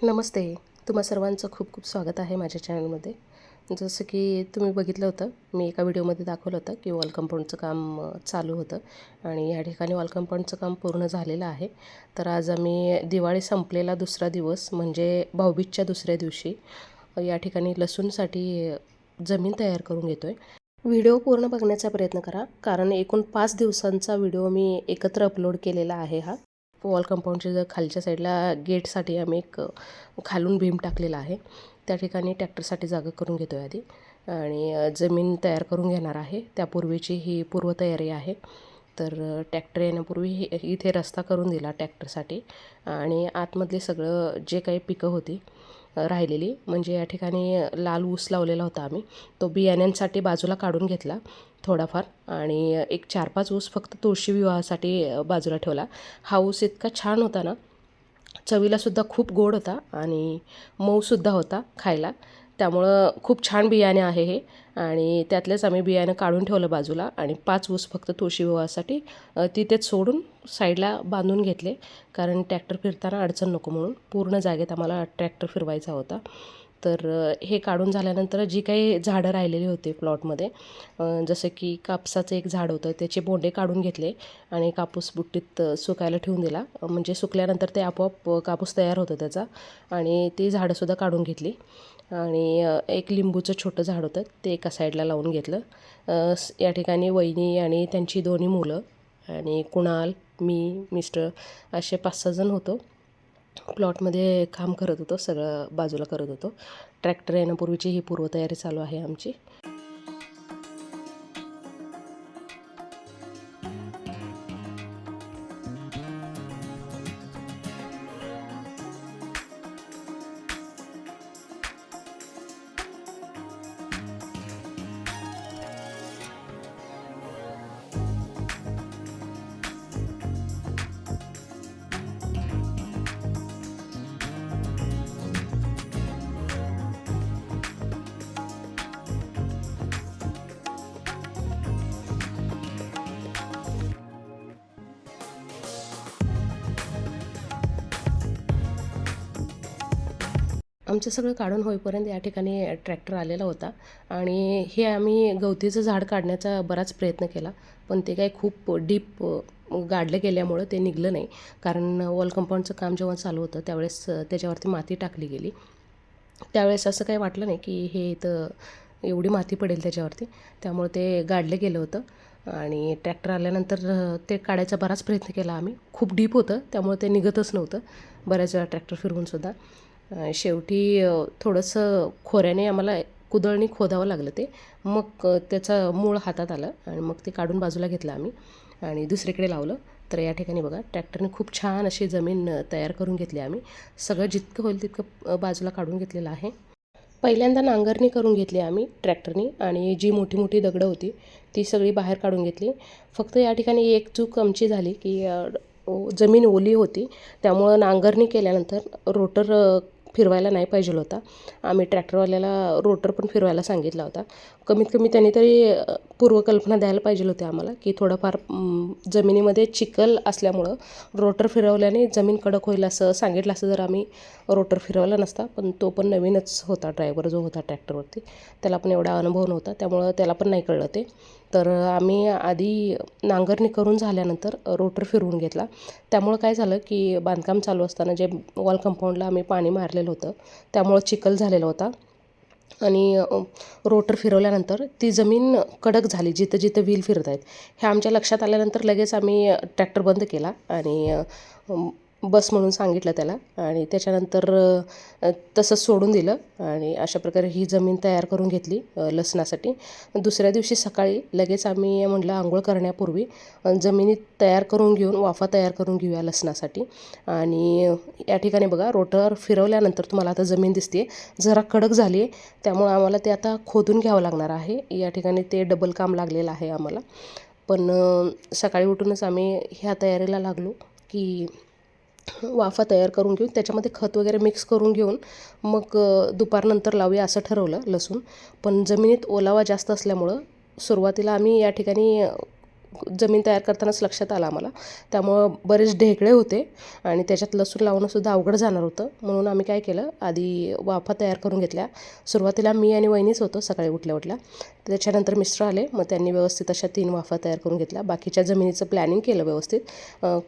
नमस्ते. तुम्हा सर्वांचं खूप खूप स्वागत आहे माझ्या चॅनलमध्ये. जसं की तुम्ही बघितलं होतं मी एका व्हिडिओमध्ये दाखवलं होतं की वॉल कंपाऊंडचं काम चालू होतं आणि या ठिकाणी वॉल कंपाऊंडचं काम पूर्ण झालेलं आहे. तर आज आम्ही दिवाळी संपलेला दुसरा दिवस म्हणजे भाऊबीजच्या दुसऱ्या दिवशी या ठिकाणी लसूणसाठी जमीन तयार करून घेतो आहे व्हिडिओ पूर्ण बघण्याचा प्रयत्न करा कारण एकूण पाच दिवसांचा व्हिडिओ मी एकत्र अपलोड केलेला आहे हा. वॉल कंपाऊंडच्या जर खालच्या साईडला गेटसाठी आम्ही एक खालून भीम टाकलेला आहे. त्या ठिकाणी ट्रॅक्टरसाठी जागा करून घेतो आहे आधी. आणि जमीन तयार करून घेणार आहे. त्यापूर्वीची ही पूर्वतयारी आहे. तर टॅक्टर ट्रॅक्टर येण्यापूर्वी हे- इथे रस्ता करून दिला ट्रॅक्टरसाठी आणि आतमधले सगळं जे काही पिकं होती राहिलेली. म्हणजे या ठिकाणी लाल ऊस लावलेला होता आम्ही. तो बियाण्यांसाठी बाजूला काढून घेतला थोडाफार आणि एक चार पाच ऊस फक्त तुळशी विवाहासाठी बाजूला ठेवला. हा ऊस इतका छान होता ना चवीलासुद्धा खूप गोड होता आणि मऊसुद्धा होता खायला. त्यामुळं खूप छान बियाणे आहे हे. आणि त्यातलेच आम्ही बियाणं काढून ठेवलं बाजूला आणि पाच ऊस फक्त तुळशी विवाहासाठी तिथेच सोडून साईडला बांधून घेतले. कारण ट्रॅक्टर फिरताना अडचण नको म्हणून पूर्ण जागेत आम्हाला ट्रॅक्टर फिरवायचा होता. तर हे काढून झाल्यानंतर जी काही झाडं राहिलेली होती प्लॉटमध्ये जसं की कापसाचं एक झाड होतं त्याचे बोंडे काढून घेतले आणि कापूस बुट्टीत सुकायला ठेवून दिला. म्हणजे सुकल्यानंतर ते आपोआप कापूस तयार होतं त्याचा आणि ती झाडंसुद्धा काढून घेतली. आणि एक लिंबूचं छोटं झाड होतं ते एका साईडला लावून घेतलं. या ठिकाणी वहिनी आणि त्यांची दोन्ही मुलं आणि कुणाल मी मिस्टर असे पाच सहा जण होतो. प्लॉटमध्ये काम करत होतो सगळं बाजूला करत होतो. ट्रॅक्टर येण्यापूर्वीची ही पूर्वतयारी चालू आहे आमची. आमचं सगळं काढून होईपर्यंत या ठिकाणी ट्रॅक्टर आलेला होता. आणि हे आम्ही गवतीचं झाड काढण्याचा बराच प्रयत्न केला पण ते काही खूप डीप गाडलं गेल्यामुळं ते निघलं नाही. कारण वॉल कंपाऊंडचं काम जेव्हा चालू होतं त्यावेळेस त्याच्यावरती माती टाकली गेली. त्यावेळेस असं काही वाटलं नाही की हे इथं एवढी माती पडेल त्याच्यावरती. त्यामुळे ते गाडलं गेलं होतं. आणि ट्रॅक्टर आल्यानंतर ते काढायचा बराच प्रयत्न केला आम्ही. खूप डीप होतं त्यामुळे ते निघतच नव्हतं. बऱ्याच वेळा ट्रॅक्टर फिरवूनसुद्धा शेवटी थोडंसं खोऱ्याने आम्हाला कुदळणी खोदावं लागलं ते. मग त्याचं मूळ हातात आलं आणि मग ते काढून बाजूला घेतलं आम्ही आणि दुसरीकडे लावलं. तर या ठिकाणी बघा ट्रॅक्टरने खूप छान अशी जमीन तयार करून घेतली आम्ही. सगळं जितकं होईल तितकं बाजूला काढून घेतलेलं आहे. पहिल्यांदा नांगरणी करून घेतली आम्ही ट्रॅक्टरनी आणि जी मोठी मोठी दगडं होती ती सगळी बाहेर काढून घेतली. फक्त या ठिकाणी एक चूक आमची झाली की ओ- जमीन ओली होती. त्यामुळं नांगरणी केल्यानंतर रोटर फिरवायला नाही पाहिजे होता. आम्ही ट्रॅक्टरवाल्याला रोटर पण फिरवायला सांगितला होता. कमीत कमी त्यांनी तरी पूर्वकल्पना द्यायला पाहिजे होती आम्हाला की थोडंफार जमिनीमध्ये चिखल असल्यामुळं रोटर फिरवल्याने जमीन कडक होईल असं सांगितलं असं जर आम्ही रोटर फिरवला नसता पण तो पण नवीनच होता ड्रायव्हर जो होता ट्रॅक्टरवरती त्याला पण एवढा अनुभव नव्हता त्यामुळं त्याला पण नाही कळलं ते. तर आम्ही आधी नांगरणी करून झाल्यानंतर रोटर फिरवून घेतला. त्यामुळं काय झालं की बांधकाम चालू असताना जे वॉल कंपाऊंडला आम्ही पाणी मारलेलं होतं त्यामुळं चिखल झालेला होता. आणि रोटर फिरवल्यानंतर ती जमीन कडक झाली जिथं जिथं व्हील फिरत आहेत हे आमच्या लक्षात आल्यानंतर लगेच आम्ही ट्रॅक्टर बंद केला आणि बस म्हणून सांगितलं त्याला आणि त्याच्यानंतर तसंच सोडून दिलं आणि अशा प्रकारे ही जमीन तयार करून घेतली लसणासाठी. दुसऱ्या दिवशी सकाळी लगेच आम्ही म्हटलं आंघोळ करण्यापूर्वी जमिनीत तयार करून घेऊन वाफा तयार करून घेऊया लसणासाठी. आणि या ठिकाणी बघा रोटर फिरवल्यानंतर तुम्हाला आता जमीन दिसते जरा कडक झाली आहे त्यामुळं आम्हाला ते आता खोदून घ्यावं लागणार आहे. या ठिकाणी ते डबल काम लागलेलं आहे आम्हाला. पण सकाळी उठूनच आम्ही ह्या तयारीला लागलो की वाफा तयार करून घेऊन त्याच्यामध्ये खत वगैरे मिक्स करून घेऊन मग दुपारनंतर लावूया असं ठरवलं लसूण. पण जमिनीत ओलावा जास्त असल्यामुळं सुरुवातीला आम्ही या ठिकाणी जमीन तयार करतानाच लक्षात आला आम्हाला. त्यामुळं बरेच ढेकळे होते आणि त्याच्यात लसूण लावणंसुद्धा अवघड जाणार होतं. म्हणून आम्ही काय केलं आधी वाफा तयार करून घेतल्या. सुरुवातीला मी आणि वहिनीच होतो सकाळी उठल्या उठल्या. त्याच्यानंतर मिस्टर आले मग त्यांनी व्यवस्थित अशा तीन वाफा तयार करून घेतल्या. बाकीच्या जमिनीचं प्लॅनिंग केलं व्यवस्थित.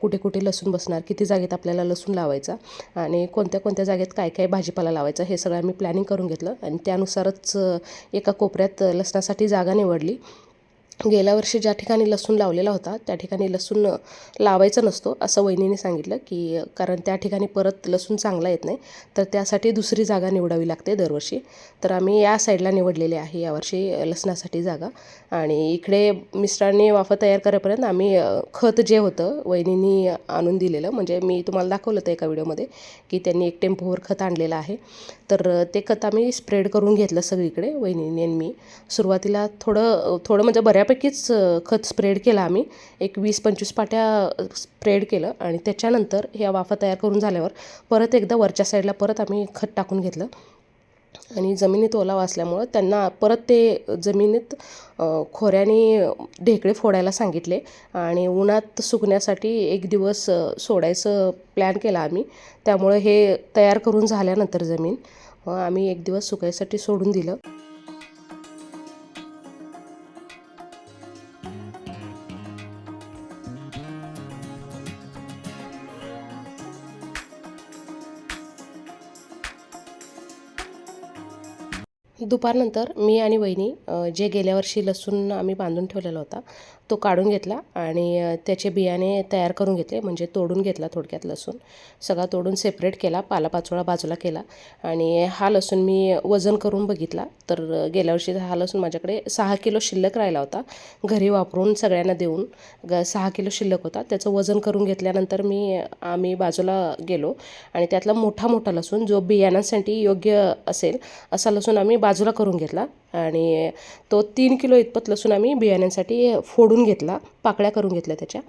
कुठे कुठे लसूण बसणार किती जागेत आपल्याला लसूण लावायचा आणि कोणत्या कोणत्या जागेत काय काय भाजीपाला लावायचा हे सगळं आम्ही प्लॅनिंग करून घेतलं. आणि त्यानुसारच एका कोपऱ्यात लसणासाठी जागा निवडली. गेल्या वर्षी ज्या ठिकाणी लसूण लावलेला होता त्या ठिकाणी लसूण लावायचा नसतो असं वहिनीने सांगितलं की कारण त्या ठिकाणी परत लसूण चांगला येत नाही तर त्यासाठी दुसरी जागा निवडावी लागते दरवर्षी. तर आम्ही या साईडला निवडलेली आहे यावर्षी लसणासाठी जागा. आणि इकडे मिस्टरांनी वाफा तयार करेपर्यंत आम्ही खत जे होतं वहिनींनी आणून दिलेलं म्हणजे मी तुम्हाला दाखवलं होतं एका व्हिडिओमध्ये की त्यांनी एक टेम्पोवर खत आणलेलं आहे. तर ते खत आम्ही स्प्रेड करून घेतलं सगळीकडे वहिनीने आणि मी. सुरुवातीला थोडं थोडं म्हणजे बऱ्यापैकी अ, खत स्प्रेड केलं आम्ही. एक वीस पंचवीस पाट्या स्प्रेड केलं आणि त्याच्यानंतर ह्या वाफा तयार करून झाल्यावर परत एकदा वरच्या साईडला परत आम्ही खत टाकून घेतलं. आणि जमिनीत ओलावा असल्यामुळं त्यांना परत ते जमिनीत खोऱ्याने ढेकळे फोडायला सांगितले आणि उन्हात सुकण्यासाठी एक दिवस सोडायचं प्लॅन केला आम्ही. त्यामुळं हे तयार करून झाल्यानंतर जमीन आम्ही एक दिवस सुकायसाठी सोडून दिलं. दुपारनंतर मी आणि वहिनी जे गेल्या वर्षी लसूण आम्ही बांधून ठेवलेला होता तो काढून घेतला आणि त्याचे बियाणे तयार करून घेतले म्हणजे तोडून घेतला थोडक्यात लसूण. सगळा तोडून सेपरेट केला पालापाचोळा बाजूला केला आणि हा लसूण मी वजन करून बघितला. तर गेल्या वर्षी हा लसूण माझ्याकडे सहा किलो शिल्लक राहिला होता. घरी वापरून सगळ्यांना देऊन ग सहा किलो शिल्लक होता. त्याचं वजन करून घेतल्यानंतर मी आम्ही बाजूला गेलो आणि त्यातला मोठा मोठा लसूण जो बियाणांसाठी योग्य असेल असा लसूण आम्ही बाजूला करून घेतला आणि तो तीन किलो इतपत लसूण आम्ही बियाण्यांसाठी फोडून घेतला पाकळ्या करून घेतल्या त्याच्या.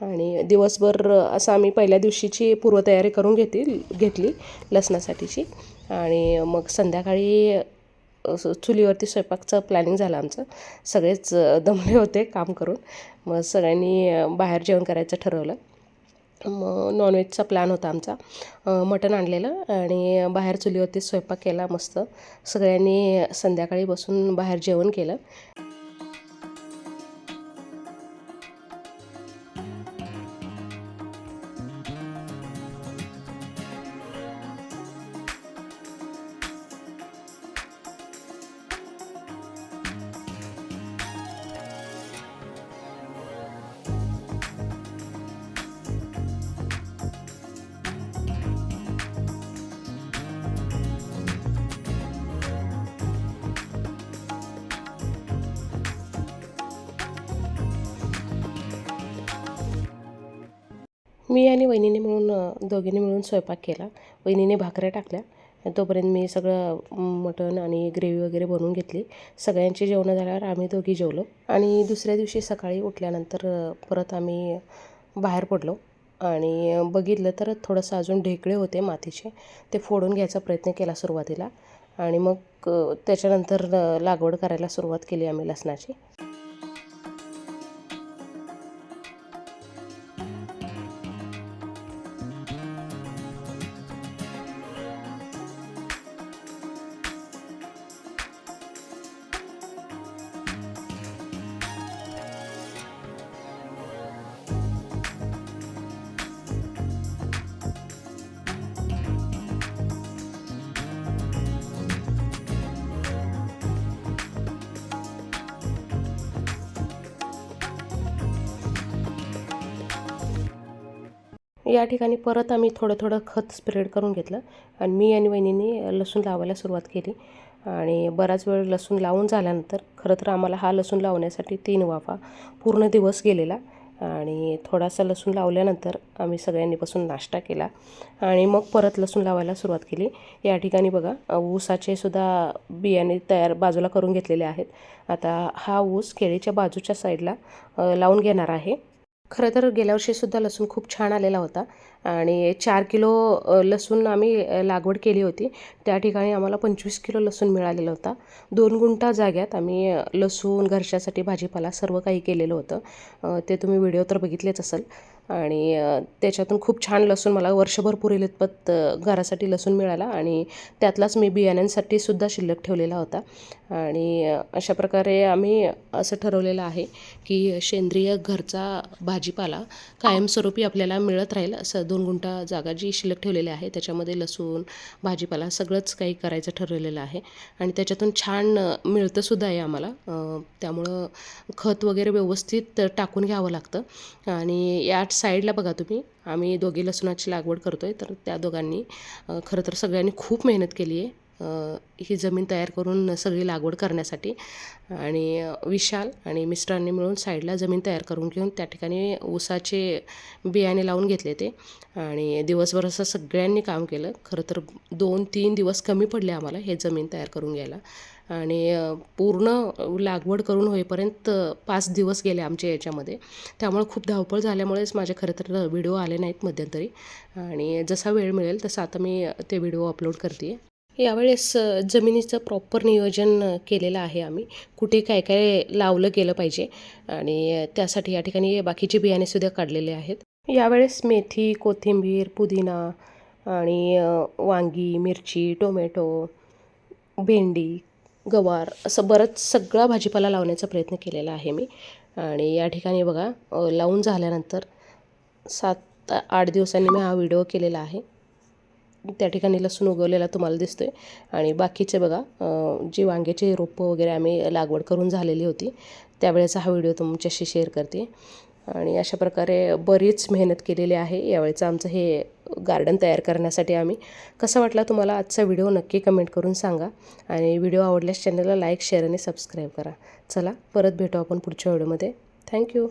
आणि दिवसभर असं आम्ही पहिल्या दिवशीची पूर्वतयारी करून घेतली घेतली लसणासाठीची. आणि मग संध्याकाळी असं चुलीवरती स्वयंपाकचं प्लॅनिंग झालं आमचं. सगळेच दमले होते काम करून. मग सगळ्यांनी बाहेर जेवण करायचं ठरवलं. मग नॉनव्हेजचा प्लॅन होता आमचा. मटण आणलेलं आणि बाहेर चुलीवरती स्वयंपाक केला मस्त. सगळ्यांनी संध्याकाळी बसून बाहेर जेवण केलं. मी आणि वहिनीने मिळून दोघींनी मिळून स्वयंपाक केला. वहिनीने भाकऱ्या टाकल्या. तोपर्यंत मी सगळं मटण आणि ग्रेव्ही वगैरे बनवून घेतली. सगळ्यांची जेवणं झाल्यावर आम्ही दोघी जेवलो. आणि दुसऱ्या दिवशी सकाळी उठल्यानंतर परत आम्ही बाहेर पडलो. आणि बघितलं तर थोडंसं अजून ढेकळे होते मातीचे. ते फोडून घ्यायचा प्रयत्न केला सुरुवातीला. आणि मग त्याच्यानंतर लागवड करायला सुरुवात केली आम्ही लसणाची. या ठिकाणी परत आम्ही थोडं थोडं खत स्प्रेड करून घेतलं. आणि मी आणि वहिनीने लसूण लावायला सुरुवात केली. आणि बराच वेळ लसूण लावून झाल्यानंतर खरं तर आम्हाला हा लसूण लावण्यासाठी तीन वाफा पूर्ण दिवस गेलेला. आणि थोडासा लसूण लावल्यानंतर आम्ही सगळ्यांनी बसून नाश्ता केला. आणि मग परत लसूण लावायला सुरुवात केली. या ठिकाणी बघा ऊसाचे सुद्धा बियाणे तयार बाजूला करून घेतलेले आहेत. आता हा ऊस केळीच्या बाजूच्या साईडला लावून घेणार आहे. खरं तर गेल्या वर्षीसुद्धा लसूण खूप छान आलेला होता आणि चार किलो लसूण आम्ही लागवड केली होती. त्या ठिकाणी आम्हाला पंचवीस किलो लसूण मिळालेला होता. दोन गुंठा जाग्यात आम्ही लसूण घरच्यासाठी भाजीपाला सर्व काही केलेलं होतं. ते तुम्ही व्हिडिओ तर बघितलेच असेल. आणि त्याच्यातून खूप छान लसूण मला वर्षभर पुरेल इतपत घरासाठी लसूण मिळाला आणि त्यातलाच मी बियाण्यांसाठी सुद्धा शिल्लक ठेवलेला होता. आणि अशा प्रकारे आम्ही असं ठरवलेलं आहे की सेंद्रिय घरचा भाजीपाला कायमस्वरूपी आपल्याला मिळत राहील असं दोन गुंठा जागा जी शिल्लक ठेवलेली आहे त्याच्यामध्ये लसूण भाजीपाला सगळंच काही करायचं ठरवलेलं आहे. आणि त्याच्यातून छान मिळतंसुद्धा आहे आम्हाला. त्यामुळं खत वगैरे व्यवस्थित टाकून घ्यावं लागतं. आणि याच साईडला बघा तुम्ही. आम्ही दोघी लसूणाची लागवड करतो आहे तर त्या दोघांनी खरं तर सगळ्यांनी खूप मेहनत केली आहे ही जमीन तयार करून सगळी लागवड करण्यासाठी आणि विशाल आणि मिस्टरांनी मिळून साईडला जमीन तयार करून घेऊन त्या ठिकाणी ऊसाचे बियाणे लावून घेतले ते. आणि दिवसभर असं सगळ्यांनी काम केलं. खरं तर दोन तीन दिवस कमी पडले आम्हाला हे जमीन तयार करून घ्यायला. आणि पूर्ण लागवड करून होईपर्यंत पाच दिवस गेले आमच्या याच्यामध्ये. त्यामुळे खूप धावपळ झाल्यामुळेच माझे खरं तर व्हिडिओ आले नाहीत मध्यंतरी. आणि जसा वेळ मिळेल तसा आता मी ते व्हिडिओ अपलोड करते यावेळेस जमिनीचं प्रॉपर नियोजन केलेलं आहे आम्ही. कुठे काय काय लावलं गेलं पाहिजे आणि त्यासाठी या ठिकाणी बाकीचे बियाणेसुद्धा काढलेले आहेत. यावेळेस मेथी कोथिंबीर पुदिना आणि वांगी मिरची टोमॅटो भेंडी गवार असं बरंच सगळा भाजीपाला लावण्याचा प्रयत्न केलेला आहे मी. आणि या ठिकाणी बघा लावून झाल्यानंतर सात आठ दिवसांनी मी हा व्हिडिओ केलेला आहे. त्या ठिकाणी लसूण उगवलेला तुम्हाला दिसतो आहे आणि बाकीचे बघा जी वांग्याचे रोपं वगैरे आम्ही लागवड करून झालेली होती त्यावेळेचा हा व्हिडिओ तुमच्याशी शेअर करते. आणि अशा प्रकारे बरीच मेहनत केलेली आहे. यावेळेचं आमचं हे गार्डन तयार करण्यासाठी आम्ही. कसा वाटला तुम्हाला आजचा व्हिडिओ नक्की कमेंट करून सांगा. आणि व्हिडिओ आवडल्यास चॅनलला लाईक शेअर आणि सबस्क्राईब करा. चला परत भेटू आपण पुढच्या व्हिडिओमध्ये. थँक्यू.